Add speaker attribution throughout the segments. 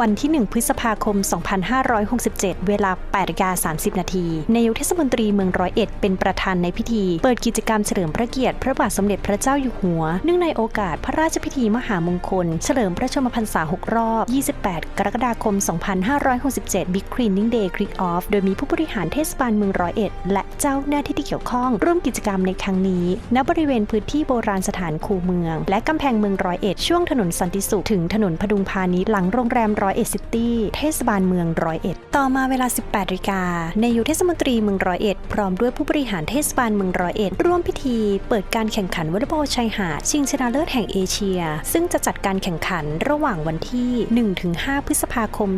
Speaker 1: วันที่ 1 พฤษภาคม 2567 เวลา8นาฬิกา30 นาที นายกเทศมนตรีเมืองร้อยเอ็ดเป็นประธานในพิธี เปิดกิจกรรมเฉลิมพระเกียรติพระบาทสมเด็จพระเจ้าอยู่หัว เนื่องในโอกาสพระราชพิธีมหามงคล เฉลิมพระชนมพรรษา 6 รอบ 28 กรกฎาคม 2567 Big Cleaning Day Kick Off โดยมีผู้บริหารเทศบาลเมืองร้อยเอ็ด และเจ้าหน้าที่ที่เกี่ยวข้อง ร่วมกิจกรรมในครั้งนี้ ณ บริเวณพื้นที่โบราณสถานคูเมือง และกำแพงเมืองร้อยเอ็ดช่วงถนนสันติสุขถึงถนนพดุงพาณิชย์หลังโรงแรมร้อยเอ็ดซิตี้ เทศบาลเมืองร้อยเอ็ด ต่อมาเวลา 18นาฬิกานายกเทศมนตรีเมืองร้อยเอ็ด พร้อมด้วยผู้บริหารเทศบาลเมืองร้อยเอ็ด ร่วมพิธีเปิดการแข่งขันวอลเลย์บอลชายหาดชิงชนะเลิศแห่งเอเชีย ซึ่งจะจัดการแข่งขันระหว่างวันที่ 1-5 พฤษภาคม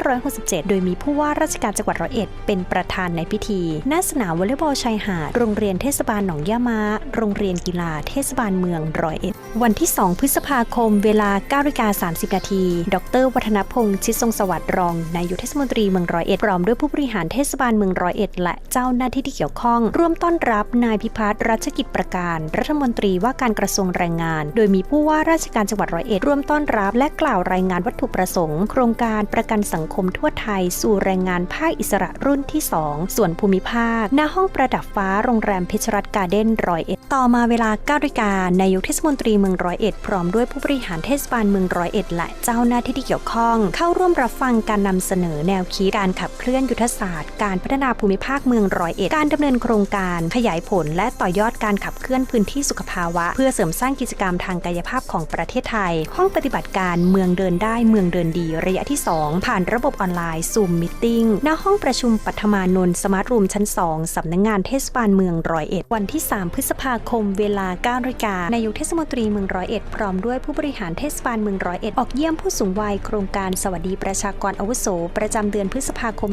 Speaker 1: 2567 โดยมีผู้ว่าราชการจังหวัดร้อยเอ็ด เป็นประธานในพิธีณสนามวอลเลย์บอลชายหาด โรงเรียนเทศบาลหนองย่ามา โรงเรียนกีฬาเทศบาลเมืองร้อยเอ็ด วันที่ 2 พฤษภาคม เวลา9นาฬิกา30 นาที ดรวัฒธนพงษ์ชิดทรงสวัสดิ์รองนายกเทศมนตรีเมืองร้อยเอ็ดพร้อมด้วยผู้บริหารเทศบาลเมืองร้อยเอ็ดและเจ้าหน้าที่ที่เกี่ยวข้อง ร่วมต้อนรับนายพิพัฒน์รัชกิจประการ รัฐมนตรีว่าการกระทรวงแรงงาน โดยมีผู้ว่าราชการจังหวัดร้อยเอ็ดร่วมต้อนรับ และกล่าวรายงานวัตถุประสงค์ โครงการประกันสังคมทั่วไทย สู่แรงงานภาคอิสระรุ่นที่ 2 ส่วนภูมิภาค หน้าห้องประดับฟ้าโรงแรมเพชรรัตน์การ์เด้นร้อยเอ็ดต่อมาเวลา9นาฬิกานายกเทศมนตรีเมืองร้อยเอ็ดพร้อมด้วยผู้บริหารเทศบาลเมืองร้อยเอ็ดและเจ้าหน้าที่ที่เกี่ยวข้องเข้าร่วมรับฟังการนำเสนอแนวคิดการขับเคลื่อนยุทธศาสตร์ การพัฒนาภูมิภาคเมืองร้อยเอ็ดการดำเนินโครงการ ขยายผล และต่อยอดการขับเคลื่อนพื้นที่สุขภาวะ เพื่อเสริมสร้างกิจกรรมทางกายภาพของประเทศไทย ห้องปฏิบัติการเมืองเดินได้เมืองเดินดีระยะที่ 2 ผ่านระบบออนไลน์ซูมมิทติ้งณห้องประชุมปัทมานนท์สมาร์ทรูมชั้น 2 สำนักงงานเทศบาลเมืองร้อยเอ็ดวันที่ 3 พฤษภาคมเวลา9นาฬิกานายกเทศมนตรีเมืองร้อยเอ็ดพร้อมด้วยผู้บริหารเทศบาลเมืองร้อยเอ็ดออกเยี่ยมผู้สูงวัยโครงการสวัสดีประชากรอาวุโส ประจำเดือนพฤษภาคม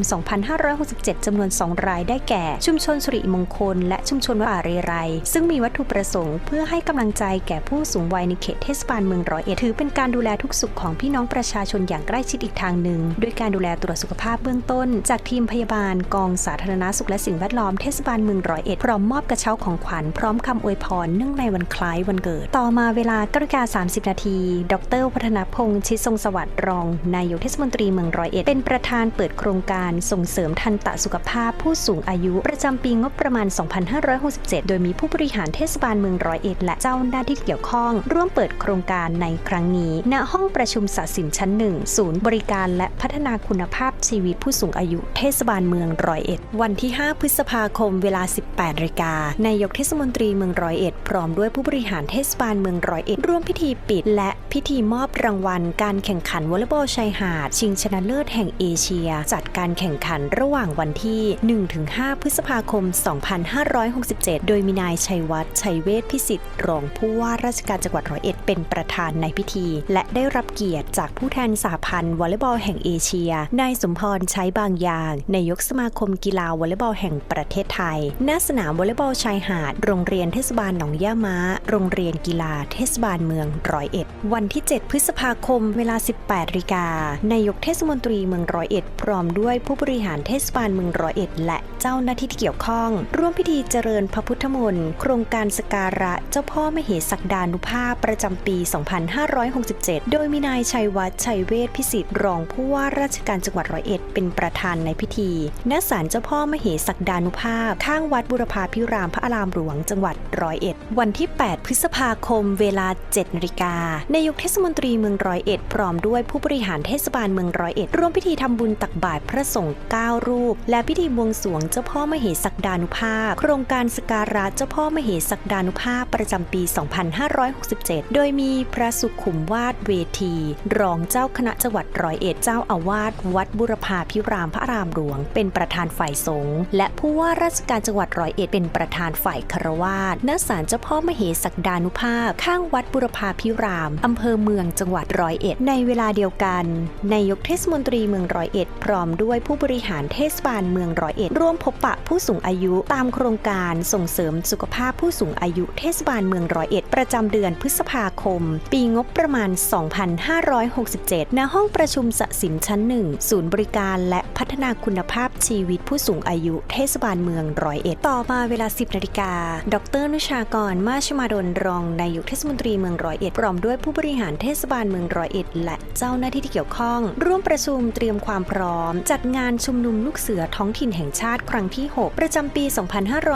Speaker 1: 2567 จำนวน 2 รายได้แก่ ชุมชนสุริมงคล และชุมชนวอาเรไร ซึ่งมีวัตถุประสงค์ เพื่อให้กำลังใจแก่ผู้สูงวัยในเขตเทศบาลเมืองร้อยเอ็ดถือเป็นการดูแลทุกสุขของพี่น้องประชาชนอย่างใกล้ชิดอีกทางหนึ่งด้วยการดูแลตรวจสุขภาพเบื้องต้น จากทีมพยาบาลกองสาธารณสุขและสิ่งแวดล้อมเทศบาลเมืองร้อยเอ็ดพร้อมมอบกระเช้าของขวัญพร้อมคำอวยพรเนื่องในวันคล้ายวันเกิด ต่อมาเวลา9นาฬิกา30 นาที ดรพัฒนพงษ์ชิดทรงสวัสดิ์รองนายกเทศมนตรีเมืองร้อยเอ็ดเป็นประธานเปิดโครงการส่งเสริมทันตสุขภาพผู้สูงอายุ ประจำปีงบประมาณ 2567 โดยมีผู้บริหารเทศบาลเมืองร้อยเอ็ดและเจ้าหน้าที่เกี่ยวข้อง ร่วมเปิดโครงการในครั้งนี้ ณห้องประชุมศักดิ์สินชั้นหนึ่งศูนย์บริการและพัฒนาคุณภาพชีวิตผู้สูงอายุ เทศบาลเมืองร้อยเอ็ดวันที่ 5 พฤษภาคมเวลา 18นาฬิกานายกเทศมนตรีเมืองร้อยเอ็ดพร้อมด้วยผู้บริหารเทศบาลเมืองร้อยเอ็ดร่วมพิธีปิด และพิธีมอบรางวัลการแข่งขันวอลเลย์บอลอลชายหาด ชิงชนะเลิศแห่งเอเชีย จัดการแข่งขันระหว่างวันที่ 1-5 พฤษภาคม 2567 โดยมีนายชัยวัฒน์ชัยเวชพิสิทธิ์ รองผู้ว่าราชการจังหวัดร้อยเอ็ดเป็นประธานในพิธี และได้รับเกียรติจากผู้แทนสหพันธ์วอลเลย์บอลแห่งเอเชีย นายสมพรใช้บางอย่างนายกสมาคมกีฬาวอลเลย์บอลแห่งประเทศไทย ณ สนามวอลเลย์บอลชายหาด โรงเรียนเทศบาลหนองย่าม้า โรงเรียนกีฬาเทศบาลเมืองร้อยเอ็ด วันที่ 7 พฤษภาคม เวลา 18นาฬิกานายกเทศมนตรีเมืองร้อยเอ็ด พร้อมด้วยผู้บริหารเทศบาลเมืองร้อยเอ็ด และเจ้าหน้าที่ที่เกี่ยวข้อง ร่วมพิธีเจริญพระพุทธมนต์โครงการสการะเจ้าพ่อมเหสักดานุภาพประจำปี 2567 โดยมีนายชัยวัฒน์ชัยเวชพิสิทธิ์รองผู้ว่าราชการจังหวัดร้อยเอ็ด เป็นประธานในพิธีณศาลเจ้าพ่อมเหสักดานุภาพ ข้างวัดบุรพาพิรามพระอารามหลวงจังหวัดร้อยเอ็ด วันที่ 8 พฤษภาคม เวลา7นาฬิกานายกเทศมนตรีเมืองร้อยเอ็ด พร้อมด้วยผู้บริหารเทศบาลเมืองร้อยเอ็ดร่วมพิธีทำบุญตักบาตรพระสงฆ์9รูป และพิธีบวงสรวงเจ้าพ่อมเหสักดานุภาพ โครงการสการะเจ้าพ่อมเหสักดานุภาพประจำปี 2567 โดยมีพระสุขุมวาดเวที รองเจ้าคณะจังหวัดร้อยเอ็ดเจ้าอาวาสวัดบุรพาพิรามพระรามหลวง เป็นประธานฝ่ายสงฆ์และผู้ว่าราชการจังหวัดร้อยเอ็ดเป็นประธานฝ่ายคารวาสณศาลเจ้าพ่อมเหสักดานุภาพ ข้างวัดบุรพาพิรามอำเภอเมืองจังหวัดร้อยเอ็ดในเวลาเดียวกัน นายกเทศมนตรีเมืองร้อยเอ็ด พร้อมด้วยผู้บริหารเทศบาลเมืองร้อยเอ็ด ร่วมพบปะผู้สูงอายุตามโครงการส่งเสริมสุขภาพผู้สูงอายุเทศบาลเมืองร้อยเอ็ด ประจำเดือนพฤษภาคม ปีงบประมาณ 2567 ณ ห้องประชุมสสิมชั้นหนึ่งศูนย์บริการและพัฒนาคุณภาพชีวิตผู้สูงอายุเทศบาลเมืองร้อยเอ็ด ต่อมาเวลา 10นาฬิกา ดรนุชากร มาชมาดลรองนายกเทศมนตรีเมืองร้อยเอ็ด พร้อมด้วยผู้บริหารเทศบาลเมืองร้อยเอ็ด และเจ้าหน้าน้าที่ที่เกี่ยวข้อง ร่วมประชุมเตรียมความพร้อม จัดงานชุมนุมลูกเสือท้องถิ่นแห่งชาติครั้งที่ 6 ประจำปี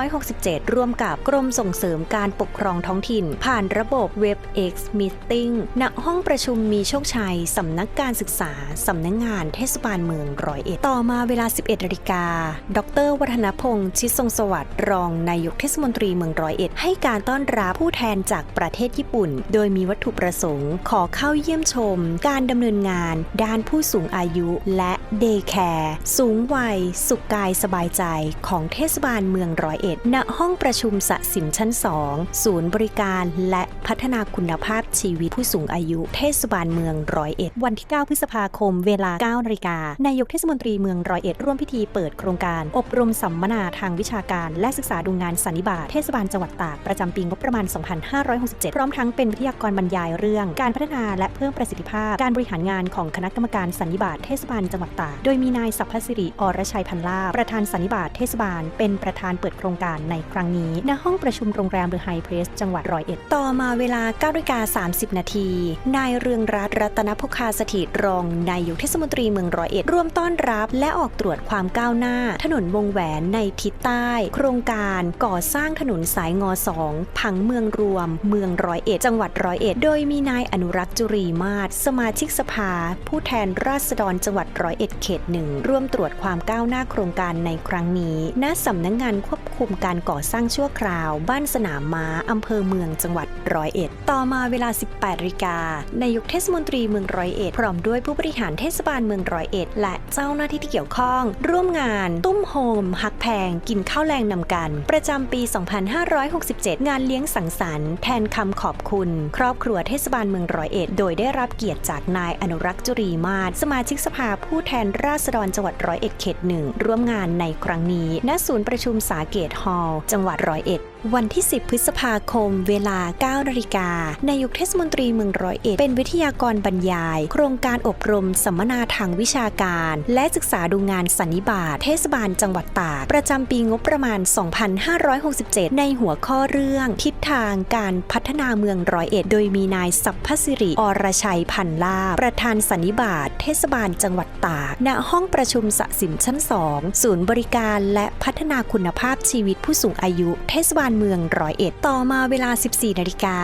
Speaker 1: 2567 ร่วมกับกรมส่งเสริมการปกครองท้องถิ่น ผ่านระบบ WebEx Meeting ณห้องประชุมมีโชคชัยสำนักการศึกษาสำนักงานเทศบาลเมืองร้อยเอ็ดต่อมาเวลา 11นาฬิกา ดร วัฒนพงษ์ชิดทรงสวัสดิ์รองนายกเทศมนตรีเมืองร้อยเอ็ดให้การต้อนรับผู้แทนจากประเทศญี่ปุ่น โดยมีวัตถุประสงค์ ขอเข้าเยี่ยมชม การดำเนินงาน ด้านผู้สูงอายุและเดย์แคร์สูงวัย สุขกายสบายใจของเทศบาลเมืองร้อยเอ็ด ณ ห้องประชุมสะสิมชั้น 2 ศูนย์บริการและพัฒนาคุณภาพชีวิตผู้สูงอายุ เทศบาลเมืองร้อยเอ็ด วันที่ 9 พฤษภาคม เวลา 9นาฬิกานายกเทศมนตรีเมืองร้อยเอ็ดร่วมพิธีเปิดโครงการ อบรมสัมมนาทางวิชาการ และศึกษาดูงานสันนิบาตเทศบาลจังหวัดตากประจำปีงบประมาณ 2567 พร้อมทั้งเป็นวิทยากรบรรยายเรื่อง การพัฒนาและเพิ่มประสิทธิภาพการบริหารงานงานของคณะกรรมการสันนิบาตเทศบาลจังหวัดตาก โดยมีนายสัพพสิริอรชัยพันลาภประธานสันนิบาตเทศบาล เป็นประธานเปิดโครงการในครั้งนี้ ณ ห้องประชุมโรงแรมเดอะไฮเพรสจังหวัดร้อยเอ็ด ต่อมาเวลา9นาฬิกา30 นาที นายเรืองรัตน์รัตนพุคาสถิตรองนายกเทศมนตรีเมืองร้อยเอ็ดร่วมต้อนรับและออกตรวจความก้าวหน้า ถนนวงแหวนในทิศใต้ โครงการก่อสร้างถนนสายงอสองผังเมืองรวม เมืองร้อยเอ็ดจังหวัดร้อยเอ็ดโดยมีนายอนุรักษ์จุรีมาศสมาชิกสภาผู้แทนราษฎรจังหวัดร้อยเอ็ดเขตหนึ่งร่วมตรวจความก้าวหน้าโครงการในครั้งนี้ณสำนักงงานควบคุมการก่อสร้างชั่วคราว บ้านสนามม้าอำเภอเมืองจังหวัดร้อยเอ็ดต่อมาเวลา 18นาฬิกานายกเทศมนตรีเมืองร้อยเอ็ดพร้อมด้วยผู้บริหารเทศบาลเมืองร้อยเอ็ดและเจ้าหน้าที่ที่เกี่ยวข้อง ร่วมงานตุ้มโฮมฮักแพงกินข้าวแรงนำกัน ประจำปี 2567 งานเลี้ยงสังสรรค์แทนคำขอบคุณ ครอบครัวเทศบาลเมืองร้อยเอ็ดโดยได้รับเกียรติจากนายอนุรักษ์จุรีมาศสมาชิกสภาผู้แทนราษฎรจังหวัดร้อยเอ็ดเขตหนึ่งร่วมงานในครั้งนี้ณศูนย์ประชุมสาเกตฮอลล์จังหวัดร้อยเอ็ดวันที่ 10 พฤษภาคม เวลา 9 นาฬิกา นายกเทศมนตรีเมืองร้อยเอ็ด เป็นวิทยากรบรรยาย โครงการอบรมสัมมนาทางวิชาการ และศึกษาดูงานสันนิบาตเทศบาลจังหวัดตาก ประจำปีงบประมาณ 2567 ในหัวข้อเรื่อง ทิศทางการพัฒนาเมืองร้อยเอ็ด โดยมีนายสัพพสิริอรชัยพันลาภประธานสันนิบาตเทศบาลจังหวัดตาก ณ ห้องประชุมสะสิมชั้น 2 ศูนย์บริการและพัฒนาคุณภาพชีวิตผู้สูงอายุ เทศบาลเมืองร้อยเอ็ดต่อมาเวลา 14 นาฬิกา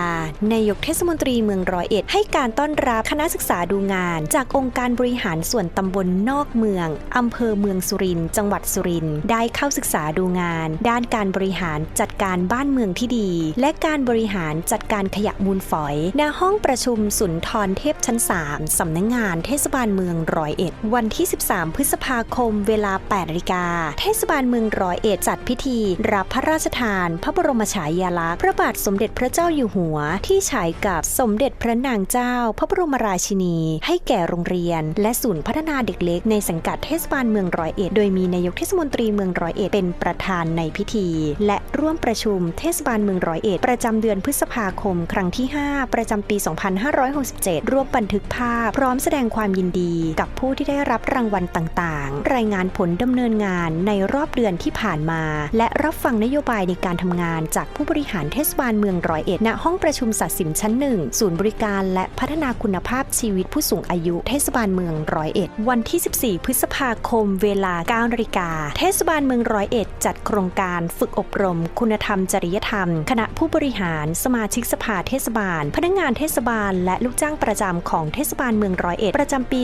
Speaker 1: นายกเทศมนตรีเมืองร้อยเอ็ดให้การต้อนรับคณะศึกษาดูงาน จากองค์การบริหารส่วนตำบลนอกเมืองอำเภอเมืองสุรินทร์จังหวัดสุรินทร์ได้เข้าศึกษาดูงาน ด้านการบริหารจัดการบ้านเมืองที่ดี และการบริหารจัดการขยะมูลฝอยณห้องประชุมสุนทรเทพชั้น 3 สำนักงงานเทศบาลเมืองร้อยเอ็ดวันที่ 13 พฤษภาคม เวลา8นาฬิกาเทศบาลเมืองร้อยเอ็ดจัดพิธีรับพระราชทานพระบรมฉายาลักษณ์พระบาทสมเด็จพระเจ้าอยู่หัว ที่ฉายกับสมเด็จพระนางเจ้า พระบรมราชินี ให้แก่โรงเรียน และศูนย์พัฒนาเด็กเล็กในสังกัดเทศบาลเมืองร้อยเอ็ดโดยมีนายกเทศมนตรีเมืองร้อยเอ็ดเป็นประธานในพิธี และร่วมประชุมเทศบาลเมืองร้อยเอ็ดประจำเดือนพฤษภาคม ครั้งที่ 5 ประจำปี 2567 ร่วมบันทึกภาพ พร้อมแสดงความยินดี กับผู้ที่ได้รับรางวัลต่างๆ รายงานผลดำเนินงานในรอบเดือนที่ผ่านมา และรับฟังนโยบายในการทำงานจากผู้บริหารเทศบาลเมืองร้อยเอ็ดณห้องประชุมสัตสิมชั้นหนึ่งศูนย์บริการและพัฒนาคุณภาพชีวิตผู้สูงอายุเทศบาลเมืองร้อยเอ็ดวันที่ 14 พฤษภาคมเวลา9นาฬิกาเทศบาลเมืองร้อยเอ็ดจัดโครงการฝึกอบรม คุณธรรมจริยธรรม คณะผู้บริหาร สมาชิกสภาเทศบาล พนักงานเทศบาล และลูกจ้างประจำของเทศบาลเมืองร้อยเอ็ดประจำปี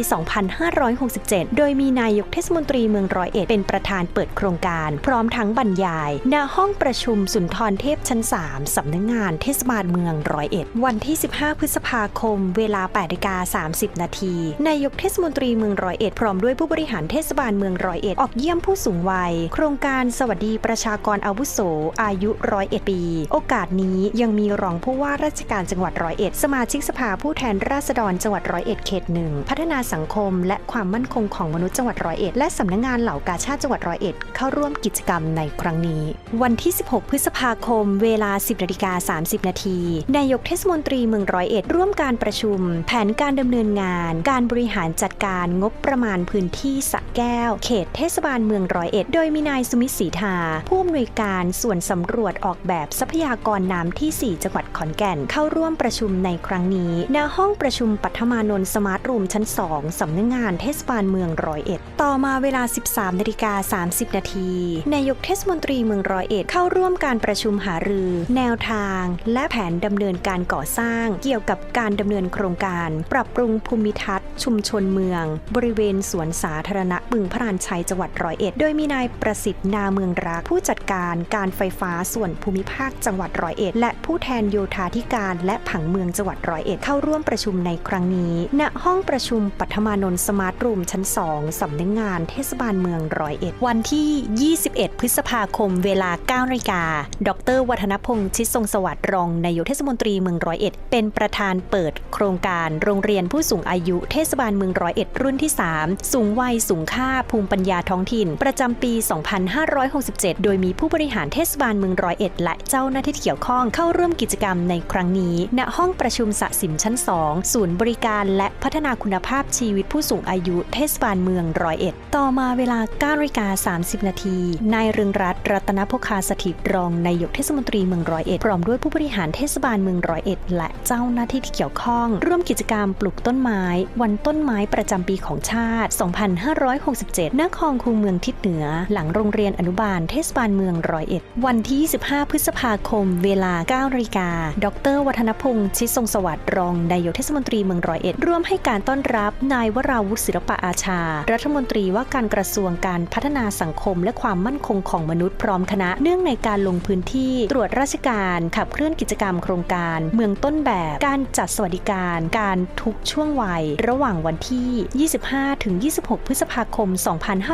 Speaker 1: 2567 โดยมีนายกเทศมนตรีเมืองร้อยเอ็ดเป็นประธานเปิดโครงการ พร้อมทั้งบรรยายณห้องประชุมสุนทรเทพชั้น 3 สำนักงานเทศบาลเมืองร้อยเอ็ด วันที่ 15 พฤษภาคม เวลา8นาฬิกา30 นาที นายกเทศมนตรีเมืองร้อยเอ็ดพร้อมด้วยผู้บริหารเทศบาลเมืองร้อยเอ็ดออกเยี่ยมผู้สูงวัย โครงการสวัสดีประชากรอาวุโส อายุร้อยเอ็ดปี โอกาสนี้ยังมีรองผู้ว่าราชการจังหวัดร้อยเอ็ดสมาชิกสภาผู้แทนราษฎรจังหวัดร้อยเอ็ดเขตหนึ่งพัฒนาสังคม และความมั่นคงของมนุษย์จังหวัดร้อยเอ็ดและสำนักงานเหล่ากาชาติจังหวัดร้อยเอ็ดเข้าร่วมกิจกรรมในครั้งนี้ วันที่ 16 พฤษภภาคม เวลา 10นาฬิกา30 นาที นายกเทศมนตรีเมืองร้อยเอ็ดร่วมการประชุม แผนการดำเนินงาน การบริหารจัดการงบประมาณพื้นที่สะแก้ว เขตเทศบาลเมืองร้อยเอ็ด โดยมีนายสุมิตรศรีทา ผู้อำนวยการส่วนสำรวจออกแบบทรัพยากรน้ำที่ 4 จังหวัดขอนแก่น เข้าร่วมประชุมในครั้งนี้ณห้องประชุมปัทมานนท์สมาร์ทรูมชั้น 2สำนักงงานเทศบาลเมืองร้อยเอ็ด ต่อมาเวลา 13นาฬิกา30 นาที นายกเทศมนตรีเมืองร้อยเอ็ดเข้าร่วมการประประชุมหารือ แนวทาง และแผนดำเนินการก่อสร้าง เกี่ยวกับการดำเนินโครงการ ปรับปรุงภูมิทัศน์ ชุมชนเมือง บริเวณสวนสาธารณะบึงพระรานชัยจังหวัดร้อยเอ็ดโดยมีนายประสิทธิ์นาเมืองรัก ผู้จัดการการไฟฟ้าส่วนภูมิภาคจังหวัดร้อยเอ็ดและผู้แทนโยธาธิการและผังเมืองจังหวัดร้อยเอ็ดเข้าร่วมประชุมในครั้งนี้ ณ ห้องประชุมปัทมานนท์สมาร์ทรูมชั้น 2 สำนักงงานเทศบาลเมืองร้อยเอ็ดวันที่ 21 พฤษภาคมเวลา9นาฬิกาดร วัฒนพงษ์ชิดทรงสวัสดิ์รองนายกเทศมนตรีเมืองร้อยเอ็ด เป็นประธานเปิดโครงการโรงเรียนผู้สูงอายุเทศบาลเมืองร้อยเอ็ดรุ่นที่ 3 สูงวัยสูงค่าภูมิปัญญาท้องถิ่น ประจำปี 2567 โดยมีผู้บริหารเทศบาลเมืองร้อยเอ็ดและเจ้าหน้าที่ที่เกี่ยวข้องเข้าร่วมกิจกรรมในครั้งนี้ ณห้องประชุมสะสิมชั้น 2 ศูนย์บริการและพัฒนาคุณภาพชีวิตผู้สูงอายุเทศบาลเมืองร้อยเอ็ด ต่อมาเวลา9นาฬิกา30 นาทีนายเรืองรัตน์รัตนพคาสถิตรองนายกเทศมนตรีเมืองร้อยเอ็ดพร้อมด้วยผู้บริหารเทศบาลเมืองร้อยเอ็ดและเจ้าหน้าที่ที่เกี่ยวข้อง ร่วมกิจกรรมปลูกต้นไม้ วันต้นไม้ประจำปีของชาติ 2567 ณ คลองคูเมืองทิศเหนือ หลังโรงเรียนอนุบาลเทศบาลเมืองร้อยเอ็ด วันที่ 25 พฤษภาคม เวลา 9นาฬิกา ดร วัฒนพงษ์ชิดทรงสวัสดิ์รองนายกเทศมนตรีเมืองร้อยเอ็ด ร่วมให้การต้อนรับนายวราวุฒิศิลปะอาชา รัฐมนตรีว่าการกระทรวงการพัฒนาสังคม และความมั่นคงของมนุษย์พร้อมคณะเนื่องในการลงพื้นที่ตรวจราชการขับเคลื่อนกิจกรรมโครงการ เมืองต้นแบบการจัดสวัสดิการ การทุกช่วงวัย ระหว่างวันที่ 25 ถึง 26 พฤษภาคม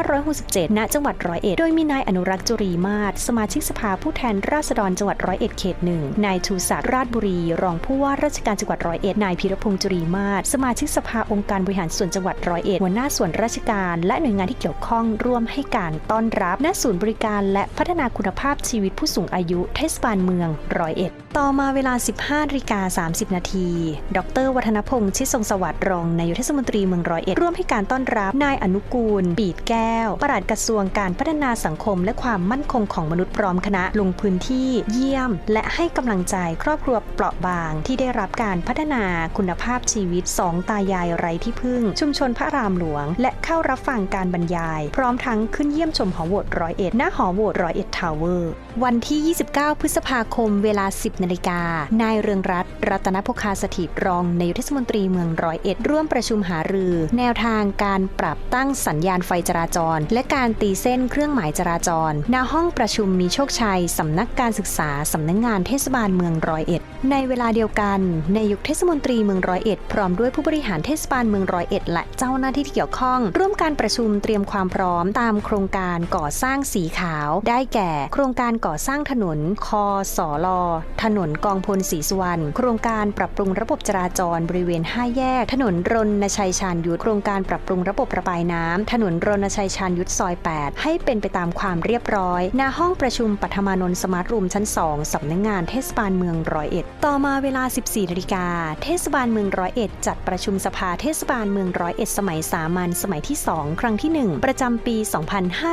Speaker 1: 2567 ณ จังหวัดร้อยเอ็ด โดยมีนายอนุรักษ์จุรีมาศสมาชิกสภาผู้แทนราษฎรจังหวัดร้อยเอ็ดเขตหนึ่งนายชูศักดิ์ราชบุรี รองผู้ว่าราชการจังหวัดร้อยเอ็ดนายพีรพงษ์จุรีมาศสมาชิกสภาองค์การบริหารส่วนจังหวัดร้อยเอ็ดหัวหน้าส่วนราชการ และหน่วยงานที่เกี่ยวข้องร่วมให้การต้อนรับณศูนย์บริการและพัฒนาคุณภาพชีวิตผู้สูงอาอายุเทศบาลเมืองร้อยเอ็ดต่อมาเวลา 15นาฬิกา 30 นาที ดร วัฒนพงษ์ชิดทรงสวัสดิ์รองนายกเทศมนตรีเมืองร้อยเอ็ดร่วมให้การต้อนรับนายอนุกูล ปีดแก้ว ปลัดกระทรวงการพัฒนาสังคม และความมั่นคงของมนุษย์พร้อมคณะลงพื้นที่เยี่ยม และให้กำลังใจครอบครัวเปราะบาง ที่ได้รับการพัฒนาคุณภาพชีวิตสองตายายไร้ที่พึ่ง ชุมชนพระรามหลวง และเข้ารับฟังการบรรยาย พร้อมทั้งขึ้นเยี่ยมชมหอโหวตร้อยเอ็ดหน้าหอโหวตร้อยเอ็ดทาวเวอร์วันที่ที่ 29 พฤษภาคมเวลา 10 นาฬิกา นายเรืองรัตน์รัตนพคาสถิตรองนายกเทศมนตรีเมืองร้อยเอ็ดร่วมประชุมหารือ แนวทางการปรับตั้งสัญญาณไฟจราจร และการตีเส้นเครื่องหมายจราจร ณ ห้องประชุมมีโชคชัย สำนักการศึกษา สำนักงงานเทศบาลเมืองร้อยเอ็ด ในเวลาเดียวกันนายกเทศมนตรีเมืองร้อยเอ็ดพร้อมด้วยผู้บริหารเทศบาลเมืองร้อยเอ็ดและเจ้าหน้าที่ที่เกี่ยวข้อง ร่วมการประชุมเตรียมความพร้อมตามโครงการก่อสร้างสีขาว ได้แก่ โครงการก่อสร้างถนน คอสอลอถนนกองพลศรีสุวรรณ โครงการปรับปรุงระบบจราจรบริเวณ 5 แยก ถนนรณชัยชาญยุทธโครงการปรับปรุงระบบระบายน้ำถนนรณชัยชาญยุทธซอย 8 ให้เป็นไปตามความเรียบร้อยณห้องประชุมปัทมานนท์สมาร์ทรูมชั้น 2สำนักงานเทศบาลเมืองร้อยเอ็ด ต่อมาเวลา 14นาฬิกา เทศบาลเมืองร้อยเอ็ดจัดประชุมสภาเทศบาลเมืองร้อยเอ็ดสมัยสามัญสมัยที่ 2 ครั้งที่ 1 ประจำปี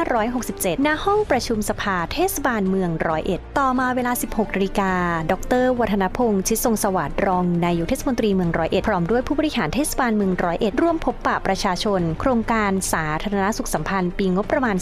Speaker 1: 2567 ณ ห้องประชุมสภาเทศบาลเมืองร้อยเอ็ด ต่อมาเวลา 16นาฬิกา ดร วัฒนพงษ์ชิดทรงสวัสดิ์รองนายกเทศมนตรีเมืองร้อยเอ็ด พร้อมด้วยผู้บริหารเทศบาลเมืองร้อยเอ็ด ร่วมพบปะประชาชน โครงการสาธารณสุขสัมพันธ์ ปีงบประมาณ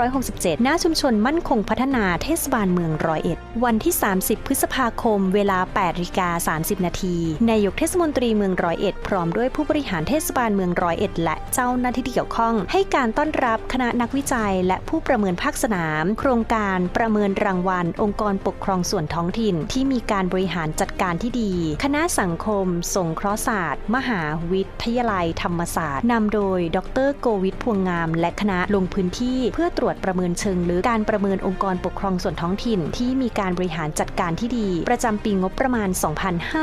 Speaker 1: 2567 ณ ชุมชนมั่นคงพัฒนาเทศบาลเมืองร้อยเอ็ด วันที่ 30 พฤษภาคม เวลา8นาฬิกา 30 นาทีนายกเทศมนตรีเมืองร้อยเอ็ด พร้อมด้วยผู้บริหารเทศบาลเมืองร้อยเอ็ด และเจ้าหน้าที่ที่เกี่ยวข้อง ให้การต้อนรับคณะนักวิจัย และผู้ประเมินภาคสนาม โครงการประเมินรางวัลองค์กรปกครองส่วนท้องถิ่นที่มีการบริหารจัดการที่ดี คณะสังคม สงเคราะห์ศาสตร์ มหาวิทยาลัยธรรมศาสตร์นำโดย ดรโกวิทพวงงาม และคณะลงพื้นที่เพื่อตรวจประเมินเชิงลึกการประเมินองค์กรปกครองส่วนท้องถิ่น ที่มีการบริหารจัดการที่ดี ประจำปีงบบประมาณ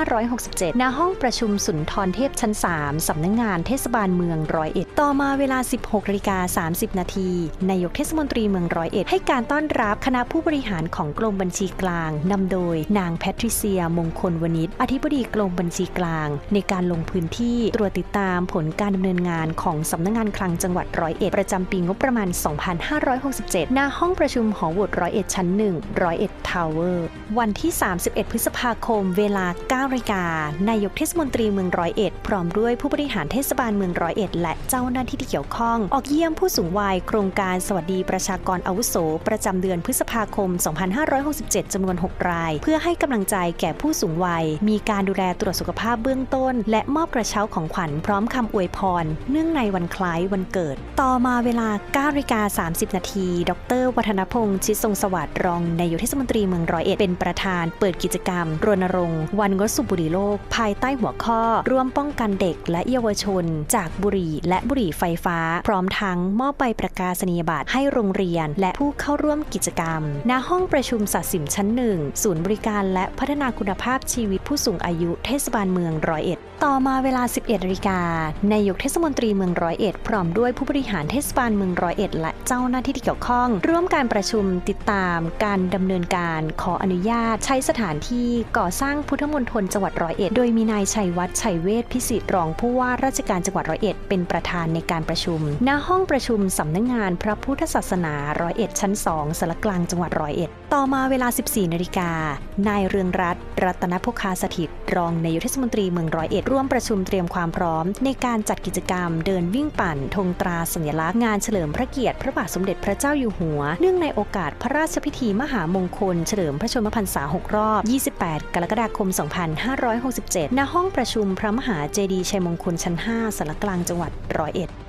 Speaker 1: 2567 ณ ห้องประชุมสุนทรเทพชั้น 3 สำนักงงานเทศบาลเมืองร้อยเอ็ด ต่อมาเวลา 16นาฬิกา30 นาที นายกเทศมนตรีเมืองร้อยเอ็ดให้การต้อนรับคณะผู้บริหารของกรมบัญชีกลางนำโดยนางแพทริเซียมงคลวณิชอธิบดีกรมบัญชีกลาง ในการลงพื้นที่ตรวจติดตามผลการดำเนินงานของสำนักงงานคลังจังหวัดร้อยเอ็ดประจำปีงบประมาณ 2567 หน้าห้องประชุมหอโหวตร้อยเอ็ดชั้น1ร้อยเอ็ดทาวเวอร์วันที่ 31 พฤษภาคม เวลา9นาฬิกานายกเทศมนตรีเมืองร้อยเอ็ดพร้อมด้วยผู้บริหารเทศบาลเมืองร้อยเอ็ดและเจ้าหน้าที่ที่เกี่ยวข้อง ออกเยี่ยมผู้สูงวัยโครงการสวัสดีประชากรอาวุโส ประจำเดือนพฤษภาคม 2 5 2567 จำนวน 6 ราย เพื่อให้กำลังใจแก่ผู้สูงวัย มีการดูแลตรวจสุขภาพเบื้องต้น และมอบกระเช้าของขวัญพร้อมคำอวยพร เนื่องในวันคล้ายวันเกิด ต่อมาเวลา9นาฬิกา30 นาที ดร วัฒนพงษ์ชิดทรงสวัสดิ์รองนายกเทศมนตรีเมืองร้อยเอ็ดเป็นประธาน เปิดกิจกรรม รณรงค์วันงดสูบบุหรี่โลก ภายใต้หัวข้อ ร่วมป้องกันเด็กและเยาวชน จากบุหรี่และบุหรี่ไฟฟ้า พร้อมทั้งมอบใบประกาศนียบัตรให้โรงเรียน และผู้เข้าร่วมกิจกรรมณห้องประประชุมสัตสิมชั้นหนึ่งศูนย์บริการและพัฒนาคุณภาพชีวิตผู้สูงอายุเทศบาลเมืองร้อยเอ็ดต่อมาเวลา 11นาฬิกานายกเทศมนตรีเมืองร้อยเอ็ดพร้อมด้วยผู้บริหารเทศบาลเมืองร้อยเอ็ดและเจ้าหน้าที่ที่เกี่ยวข้อง ร่วมการประชุมติดตามการดำเนินการขออนุญาต ใช้สถานที่ก่อสร้างพุทธมณฑลจังหวัดร้อยเอ็ดโดยมีนายชัยวัฒน์ชัยเวชพิสิทธิ์รองผู้ว่าราชการจังหวัดร้อยเอ็ดเป็นประธานในการประชุม ณห้องประชุมสำนักงานพระพุทธศาสนาร้อยเอ็ดชั้น2สารกลางจังหวัดร้อยเอ็ดต่อมาเวลา 14 นาฬิกา นายเรืองรัตน์รัตนพคาสถิต รองนายกเทศมนตรีเมืองร้อยเอ็ดร่วมประชุมเตรียมความพร้อม ในการจัดกิจกรรม เดินวิ่งปั่นธงตราสัญลักษณ์งานเฉลิมพระเกียรติพระบาทสมเด็จพระเจ้าอยู่หัว เนื่องในโอกาสพระราชพิธีมหามงคล เฉลิมพระชนมพรรษา 6 รอบ 28 กรกฎาคม 2567 ณ ห้องประชุมพระมหาเจดีย์ชัยมงคลชั้น 5สารกลางจังหวัดร้อยเอ็ด